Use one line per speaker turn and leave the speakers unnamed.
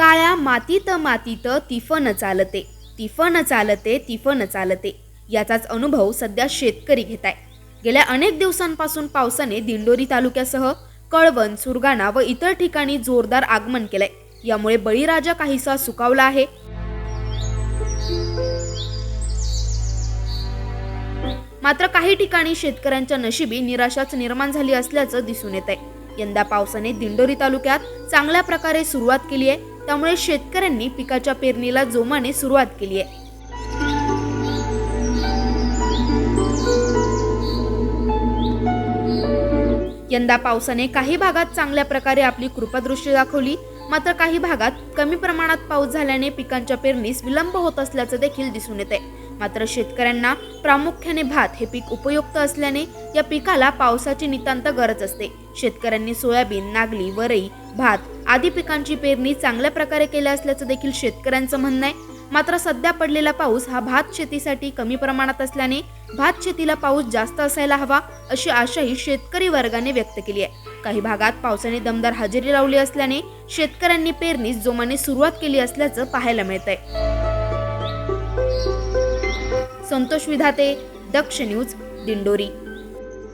काळ्या मातीत मातीत तिफन चालते तिफन चालते तिफन चालते. याचाच अनुभव सध्या शेतकरी घेत आहे. गेल्या अनेक दिवसांपासून पावसाने दिंडोरी तालुक्यासह कळवण सुरगाणा व इतर ठिकाणी जोरदार आगमन केलंय. यामुळे बळीराजा काहीसा सुकावला आहे. मात्र काही ठिकाणी शेतकऱ्यांच्या नशिबी निराशाच निर्माण झाली असल्याचं दिसून येत आहे यंदा पावसाने दिंडोरी तालुक्यात चांगल्या प्रकारे सुरुवात केली आहे. त्यामुळे शेतकऱ्यांनी पिकाच्या पेरणीला जोमाने सुरुवात केली आहे. यंदा पावसाने काही भागात चांगल्या प्रकारे आपली कृपादृष्टी दाखवली. मात्र काही भागात कमी प्रमाणात पाऊस झाल्याने पिकांच्या पेरणीस विलंब होत असल्याचं देखील दिसून येते मात्र शेतकऱ्यांना प्रामुख्याने भात हे पीक उपयुक्त असल्याने या पिकाला पावसाची नितांत गरज असते. शेतकऱ्यांनी सोयाबीन नागली वरई भात. आदी पिकांची पेरणी चांगल्या प्रकारे केल्या असल्याचं देखील शेतकऱ्यांचं म्हणणं आहे. मात्र सध्या पडलेला पाऊस हा भात शेतीसाठी कमी प्रमाणात असल्याने भात शेतीला पाऊस जास्त असायला हवा अशी आशाही शेतकरी वर्गाने व्यक्त केली आहे. काही भागात पावसाने दमदार हजेरी लावली असल्याने शेतकऱ्यांनी पेरणीस जोमाने सुरुवात केली असल्याचं पाहायला मिळतंय. संतोष विधाते दक्ष न्यूज दिंडोरी.